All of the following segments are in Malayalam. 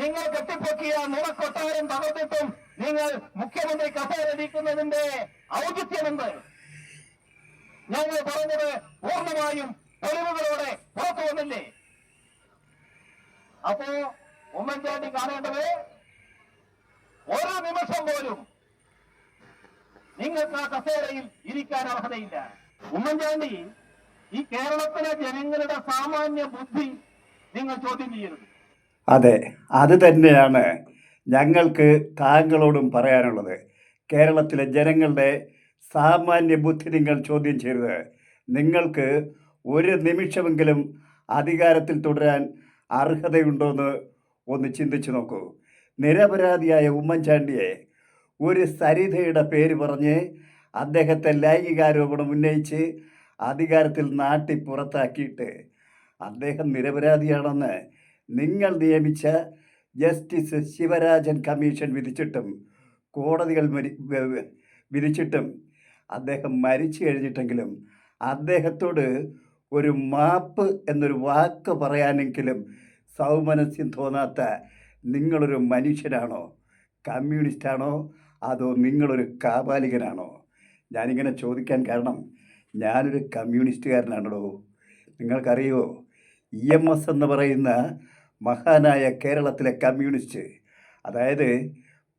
നിങ്ങൾ കെട്ടിപ്പൊക്കിയ നുണക്കൊട്ടാരം തകർത്തിട്ടും നിങ്ങൾ മുഖ്യമന്ത്രി കസേരടിക്കുന്നതിന്റെ ഔചിത്യമെന്ത് ഞങ്ങൾ പറഞ്ഞത് പൂർണമായും തെളിവുകളോടെ പുറത്തു വന്നില്ലേ? അപ്പോ ഉമ്മൻചാണ്ടി കാണേണ്ടത് ഒരു നിമിഷം പോലും നിങ്ങൾക്ക് ആ കസേരയിൽ ഇരിക്കാൻ അർഹതയില്ല. ഉമ്മൻചാണ്ടി ഈ കേരളത്തിലെ ജനങ്ങളുടെ സാമാന്യ ബുദ്ധി നിങ്ങൾ ചോദ്യം ചെയ്യരുത്. അതെ അത് തന്നെയാണ് ഞങ്ങൾക്ക് താങ്കളോടും പറയാനുള്ളത്. കേരളത്തിലെ ജനങ്ങളുടെ സാമാന്യ ബുദ്ധി നിങ്ങൾ ചോദ്യം ചെയ്തത് നിങ്ങൾക്ക് ഒരു നിമിഷമെങ്കിലും അധികാരത്തിൽ തുടരാൻ അർഹതയുണ്ടോ എന്ന് ഒന്ന് ചിന്തിച്ചു നോക്കൂ. നിരപരാധിയായ ഉമ്മൻചാണ്ടിയെ ഒരു സരിതയുടെ പേര് പറഞ്ഞ് അദ്ദേഹത്തെ ലൈംഗികാരോപണം ഉന്നയിച്ച് അധികാരത്തിൽ നാട്ടി പുറത്താക്കിയിട്ട് അദ്ദേഹം നിരപരാധിയാണെന്ന് നിങ്ങൾ നിയമിച്ച ജസ്റ്റിസ് ശിവരാജൻ കമ്മീഷൻ വിധിച്ചിട്ടും കോടതികൾ വിധിച്ചിട്ടും അദ്ദേഹം മരിച്ചു കഴിഞ്ഞിട്ടെങ്കിലും അദ്ദേഹത്തോട് ഒരു മാപ്പ് എന്നൊരു വാക്ക് പറയാനെങ്കിലും സൗമനസ്യം തോന്നാത്ത നിങ്ങളൊരു മനുഷ്യനാണോ? കമ്മ്യൂണിസ്റ്റാണോ? അതോ നിങ്ങളൊരു കാപാലികനാണോ ഞാനിങ്ങനെ ചോദിക്കാൻ കാരണം ഞാനൊരു കമ്മ്യൂണിസ്റ്റുകാരനാണല്ലോ നിങ്ങൾക്കറിയോ ഇ എം എസ് എന്ന് പറയുന്ന മഹാനായ കേരളത്തിലെ കമ്മ്യൂണിസ്റ്റ്. അതായത്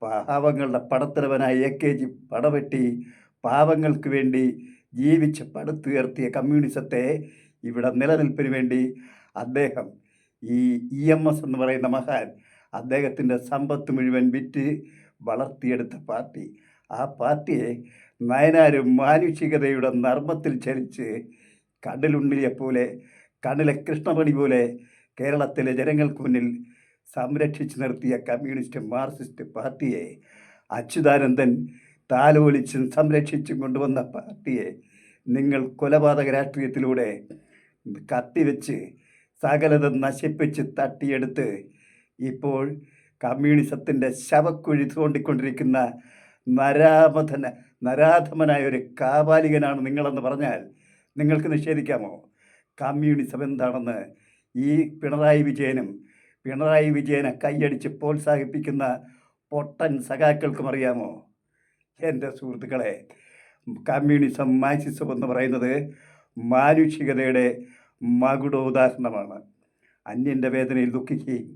പാവങ്ങളുടെ പടത്തലവനായ എ കെ ജി പടവെട്ടി പാവങ്ങൾക്ക് വേണ്ടി ജീവിച്ച് പടുത്തുയർത്തിയ കമ്മ്യൂണിസത്തെ ഇവിടെ നിലനിൽപ്പിന് വേണ്ടി അദ്ദേഹം ഈ ഇ എം എസ് എന്ന് പറയുന്ന മഹാൻ അദ്ദേഹത്തിന്റെ സമ്പത്ത് മുഴുവൻ വിറ്റ് വളർത്തിയെടുത്ത പാർട്ടി. ആ പാർട്ടിയെ നയനാരും മാനുഷികതയുടെ നർമ്മത്തിൽ ചലിച്ച് കടലുണ്ണിയെ പോലെ കണ്ണിലെ കൃഷ്ണപണി പോലെ കേരളത്തിലെ ജനങ്ങൾക്ക് മുന്നിൽ സംരക്ഷിച്ചു നിർത്തിയ കമ്മ്യൂണിസ്റ്റ് മാർക്സിസ്റ്റ് പാർട്ടിയെ അച്യുതാനന്ദൻ താലോലിച്ചും സംരക്ഷിച്ചും കൊണ്ടുവന്ന പാർട്ടിയെ നിങ്ങൾ കൊലപാതക രാഷ്ട്രീയത്തിലൂടെ കത്തിവെച്ച് സകലതും നശിപ്പിച്ച് തട്ടിയെടുത്ത് ഇപ്പോൾ കമ്മ്യൂണിസത്തിന്റെ ശവക്കുഴി തോണ്ടിക്കൊണ്ടിരിക്കുന്ന നരാമധന നരാധമനായ ഒരു കാപാലികനാണ് നിങ്ങളെന്ന് പറഞ്ഞാൽ നിങ്ങൾക്ക് നിഷേധിക്കാമോ? കമ്മ്യൂണിസം എന്താണെന്ന് ഈ പിണറായി വിജയനും പിണറായി വിജയനെ കൈയടിച്ച് പ്രോത്സാഹിപ്പിക്കുന്ന പൊട്ടൻ സഖാക്കൾക്കും അറിയാമോ? എന്റെ സുഹൃത്തുക്കളെ കമ്മ്യൂണിസം മാർക്സിസം എന്ന് പറയുന്നത് മാനുഷികതയുടെ മകുടോദാഹരണമാണ്. അന്യന്റെ വേദനയിൽ ദുഃഖിക്കുകയും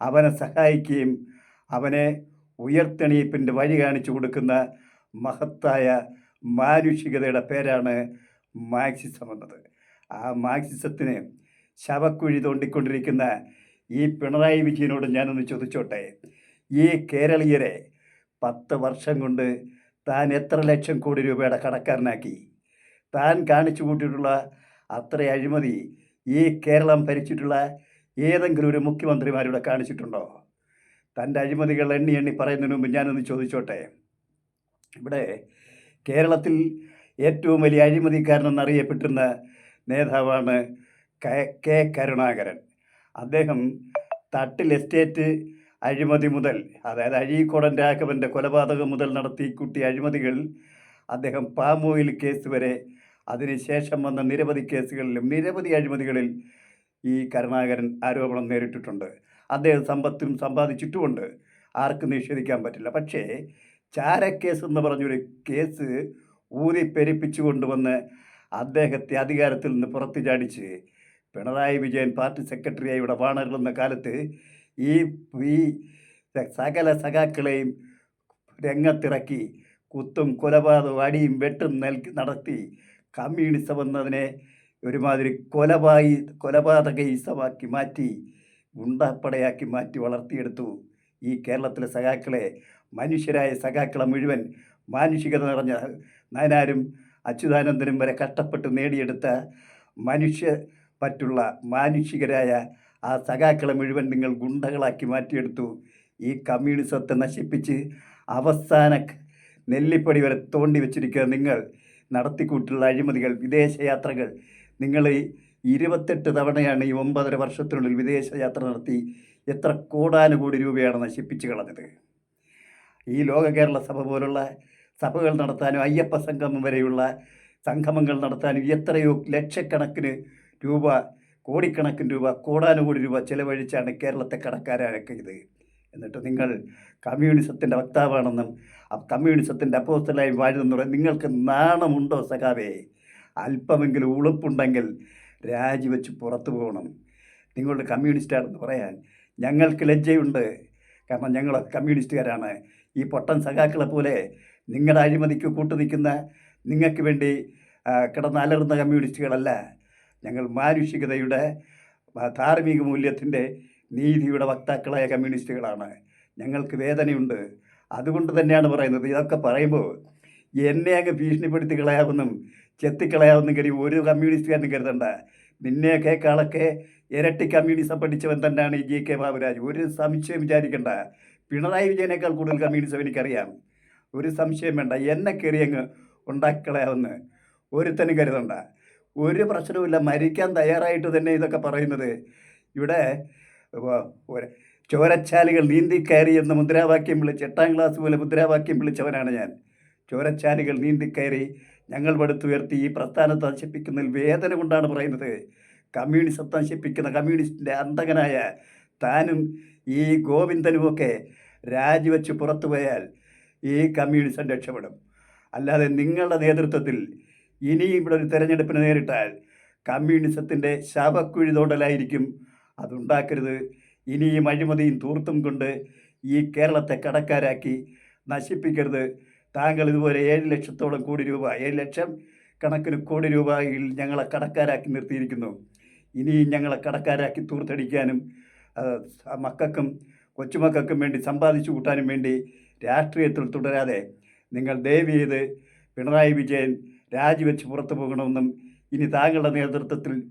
അവനെ സഹായിക്കുകയും അവനെ ഉയർത്തെണീപ്പിന്റെ വഴി കാണിച്ചു കൊടുക്കുന്ന മഹത്തായ മാനുഷികതയുടെ പേരാണ് മാർക്സിസം എന്നത്. ആ മാർക്സിസത്തിന് ശവക്കുഴി തോണ്ടിക്കൊണ്ടിരിക്കുന്ന ഈ പിണറായി വിജയനോട് ഞാനൊന്ന് ചോദിച്ചോട്ടെ? ഈ കേരളീയരെ പത്ത് വർഷം കൊണ്ട് താൻ എത്ര ലക്ഷം കോടി രൂപയുടെ കടക്കാരനാക്കി? താൻ കാണിച്ചു കൂട്ടിയിട്ടുള്ള അത്ര അഴിമതി ഈ കേരളം ഭരിച്ചിട്ടുള്ള ഏതെങ്കിലും ഒരു മുഖ്യമന്ത്രിമാരിവിടെ കാണിച്ചിട്ടുണ്ടോ? തന്റെ അഴിമതികൾ എണ്ണി എണ്ണി പറയുന്നതിന് മുമ്പ് ഞാനൊന്ന് ചോദിച്ചോട്ടെ? ഇവിടെ കേരളത്തിൽ ഏറ്റവും വലിയ അഴിമതിക്കാരനെന്നറിയപ്പെട്ടിരുന്ന നേതാവാണ് കെ കരുണാകരൻ. അദ്ദേഹം തട്ടിൽ എസ്റ്റേറ്റ് അഴിമതി മുതൽ അതായത് അഴീക്കോടൻ രാഘവന്റെ കൊലപാതകം മുതൽ നടത്തി കുട്ടി അഴിമതികൾ അദ്ദേഹം പാമോയിൽ കേസ് വരെ അതിനുശേഷം വന്ന നിരവധി കേസുകളിലും നിരവധി അഴിമതികളിൽ ഈ കരുണാകരൻ ആരോപണം നേരിട്ടിട്ടുണ്ട്. അദ്ദേഹം സമ്പത്തും സമ്പാദിച്ചിട്ടുമുണ്ട്. ആർക്കും നിഷേധിക്കാൻ പറ്റില്ല. പക്ഷേ ചാരക്കേസ് എന്ന് പറഞ്ഞൊരു കേസ് ഊതി പെരിപ്പിച്ചു കൊണ്ടുവന്ന് അദ്ദേഹത്തെ അധികാരത്തിൽ നിന്ന് പുറത്തു ചാടിച്ച് പിണറായി വിജയൻ പാർട്ടി സെക്രട്ടറിയായി ഇവിടെ വാണരുന്ന കാലത്ത് ഈ ഈ സകല സഖാക്കളെയും രംഗത്തിറക്കി കുത്തും കൊലപാതകവും അടിയും വെട്ടും നൽകി നടത്തി കമ്മ്യൂണിസം എന്നതിനെ ഒരുമാതിരി കൊലപായി കൊലപാതക ഈസമാക്കി മാറ്റി ഗുണ്ടപ്പടയാക്കി മാറ്റി വളർത്തിയെടുത്തു. ഈ കേരളത്തിലെ സഖാക്കളെ മനുഷ്യരായ സഖാക്കളെ മുഴുവൻ മാനുഷികത നിറഞ്ഞ നയനാരും അച്യുതാനന്ദനും വരെ കഷ്ടപ്പെട്ട് നേടിയെടുത്ത മനുഷ്യ പറ്റുള്ള മാനുഷികരായ ആ സഖാക്കളെ മുഴുവൻ നിങ്ങൾ ഗുണ്ടകളാക്കി മാറ്റിയെടുത്തു. ഈ കമ്മ്യൂണിസത്തെ നശിപ്പിച്ച് അവസാന നെല്ലിപ്പടി വരെ തോണ്ടി വെച്ചിരിക്കുക നിങ്ങൾ നടത്തിക്കൂട്ടുള്ള അഴിമതികൾ വിദേശയാത്രകൾ നിങ്ങൾ ഇരുപത്തെട്ട് തവണയാണ് ഈ ഒമ്പതര വർഷത്തിനുള്ളിൽ വിദേശയാത്ര നടത്തി എത്ര കോടാനുകോടി രൂപയാണ് നശിപ്പിച്ച് കളഞ്ഞത്. ഈ ലോക കേരള സഭ പോലുള്ള സഭകൾ നടത്താനും അയ്യപ്പ സംഗമം വരെയുള്ള സംഗമങ്ങൾ നടത്താനും എത്രയോ ലക്ഷക്കണക്കിന് രൂപ കോടിക്കണക്കിന് രൂപ കോടാനുകോടി രൂപ ചെലവഴിച്ചാണ് കേരളത്തെ കടക്കാരാക്കിയത് എന്നിട്ട് നിങ്ങൾ കമ്മ്യൂണിസത്തിന്റെ വക്താവാണെന്നും കമ്മ്യൂണിസത്തിന്റെ അപ്പോസ്റ്റലായി വാഴുന്നെന്ന് പറയാൻ നിങ്ങൾക്ക് നാണമുണ്ടോ സഖാവേ? അല്പമെങ്കിലും ഉളുപ്പുണ്ടെങ്കിൽ രാജിവെച്ച് പുറത്തു പോകണം. നിങ്ങളുടെ കമ്മ്യൂണിസ്റ്റാണെന്ന് പറയാൻ ഞങ്ങൾക്ക് ലജ്ജയുണ്ട്. കാരണം ഞങ്ങൾ കമ്മ്യൂണിസ്റ്റുകാരാണ്. ഈ പൊട്ടൻ സഖാക്കളെ പോലെ നിങ്ങളുടെ അഴിമതിക്ക് കൂട്ടു നിൽക്കുന്ന നിങ്ങൾക്ക് വേണ്ടി കിടന്നലറുന്ന കമ്മ്യൂണിസ്റ്റുകളല്ല. ഞങ്ങൾ മാനുഷികതയുടെ ധാർമ്മിക മൂല്യത്തിന്റെ നീതിയുടെ വക്താക്കളായ കമ്മ്യൂണിസ്റ്റുകളാണ്. ഞങ്ങൾക്ക് വേദനയുണ്ട്. അതുകൊണ്ട് തന്നെയാണ് പറയുന്നത്. ഇതൊക്കെ പറയുമ്പോൾ എന്നെ അങ്ങ് ഭീഷണിപ്പെടുത്തി കളയാവുന്നും ചെത്തിക്കളയാവുന്നും കരുതി ഒരു കമ്മ്യൂണിസ്റ്റുകാരനും കരുതണ്ട. നിന്നെയൊക്കെക്കാളൊക്കെ ഇരട്ടി കമ്മ്യൂണിസം പഠിച്ചവൻ തന്നെയാണ് ഈ ജി കെ ബാബുരാജ്. ഒരു സംശയം വിചാരിക്കണ്ട. പിണറായി വിജയനേക്കാൾ കൂടുതൽ കമ്മ്യൂണിസം എനിക്കറിയാം. ഒരു സംശയം വേണ്ട. എന്നെ കയറി അങ്ങ് ഒരുത്തനും കരുതണ്ട. ഒരു പ്രശ്നവുമില്ല. മരിക്കാൻ തയ്യാറായിട്ട് തന്നെ ഇതൊക്കെ പറയുന്നത്. ഇവിടെ ചോരച്ചാലുകൾ നീന്തി കയറി എന്ന മുദ്രാവാക്യം വിളിച്ച് എട്ടാം ക്ലാസ് പോലെ മുദ്രാവാക്യം വിളിച്ചവനാണ് ഞാൻ. ചോരച്ചാലുകൾ നീന്തി കയറി ഞങ്ങൾ പടുത്തുയർത്തി ഈ പ്രസ്ഥാനത്തെ നശിപ്പിക്കുന്നതിൽ വേദന കൊണ്ടാണ് പറയുന്നത്. കമ്മ്യൂണിസത്തെ നശിപ്പിക്കുന്ന കമ്മ്യൂണിസ്റ്റിന്റെ അന്തകനായ താനും ഈ ഗോവിന്ദനുമൊക്കെ രാജിവെച്ച് പുറത്തു പോയാൽ ഈ കമ്മ്യൂണിസം രക്ഷപ്പെടും. അല്ലാതെ നിങ്ങളുടെ നേതൃത്വത്തിൽ ഇനി ഇവിടെ ഒരു തെരഞ്ഞെടുപ്പിന് നേരിട്ടാൽ കമ്മ്യൂണിസത്തിന്റെ ശവക്കുഴി തോടലായിരിക്കും അതുണ്ടാക്കരുത്. ഇനിയും അഴിമതിയും തൂർത്തും കൊണ്ട് ഈ കേരളത്തെ കടക്കാരാക്കി നശിപ്പിക്കരുത്. താങ്കൾ ഇതുപോലെ ഏഴ് ലക്ഷത്തോളം കോടി രൂപ ഏഴ് ലക്ഷം കണക്കിന് കോടി രൂപയിൽ ഞങ്ങളെ കടക്കാരാക്കി നിർത്തിയിരിക്കുന്നു. ഇനിയും ഞങ്ങളെ കടക്കാരാക്കി തൂർത്തടിക്കാനും മക്കൾക്കും കൊച്ചുമക്കൾക്കും വേണ്ടി സമ്പാദിച്ചു കൂട്ടാനും വേണ്ടി രാഷ്ട്രീയത്തിൽ തുടരാതെ നിങ്ങൾ ദയവ് ചെയ്ത് പിണറായി വിജയൻ രാജിവെച്ച് പുറത്തു പോകണമെന്നും ഇനി താങ്കളുടെ നേതൃത്വത്തിൽ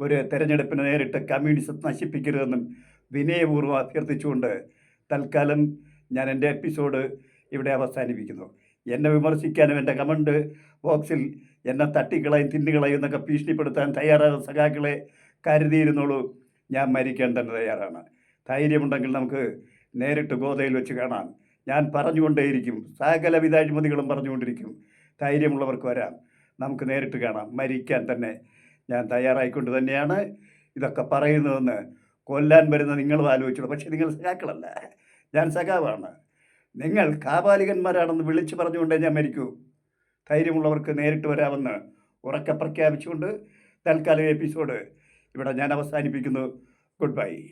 ഒരു തെരഞ്ഞെടുപ്പിനെ നേരിട്ട് കമ്മ്യൂണിസം നശിപ്പിക്കരുതെന്നും വിനയപൂർവം അഭ്യർത്ഥിച്ചുകൊണ്ട് തൽക്കാലം ഞാൻ എന്റെ എപ്പിസോഡ് ഇവിടെ അവസാനിപ്പിക്കുന്നു. എന്നെ വിമർശിക്കാനും എന്റെ കമന്റ് ബോക്സിൽ എന്നെ തട്ടിക്കളയും തിന്നുകളയും എന്നൊക്കെ ഭീഷണിപ്പെടുത്താൻ തയ്യാറായ സഖാക്കളെ കരുതിയിരുന്നുള്ളൂ ഞാൻ മരിക്കാൻ തയ്യാറാണ്. ധൈര്യമുണ്ടെങ്കിൽ നമുക്ക് നേരിട്ട് ഗോതയിൽ വെച്ച് കാണാം. ഞാൻ പറഞ്ഞുകൊണ്ടേയിരിക്കും. സകല അഴിമതികളും പറഞ്ഞുകൊണ്ടിരിക്കും. ധൈര്യമുള്ളവർക്ക് വരാം. നമുക്ക് നേരിട്ട് കാണാം. മരിക്കാൻ തന്നെ ഞാൻ തയ്യാറായിക്കൊണ്ട് തന്നെയാണ് ഇതൊക്കെ പറയുന്നതെന്ന് കൊല്ലാൻ വരുന്ന നിങ്ങളും ആലോചിച്ചുള്ളൂ പക്ഷേ നിങ്ങൾ സഖാക്കളല്ല. ഞാൻ സഖാവാണ്. നിങ്ങൾ കാപാലികന്മാരാണെന്ന് വിളിച്ചു പറഞ്ഞുകൊണ്ടേ ഞാൻ മരിക്കൂ. ധൈര്യമുള്ളവർക്ക് നേരിട്ട് വരാമെന്ന് ഉറക്കെ പ്രഖ്യാപിച്ചുകൊണ്ട് തൽക്കാലം എപ്പിസോഡ് ഇവിടെ ഞാൻ അവസാനിപ്പിക്കുന്നു. Good bye.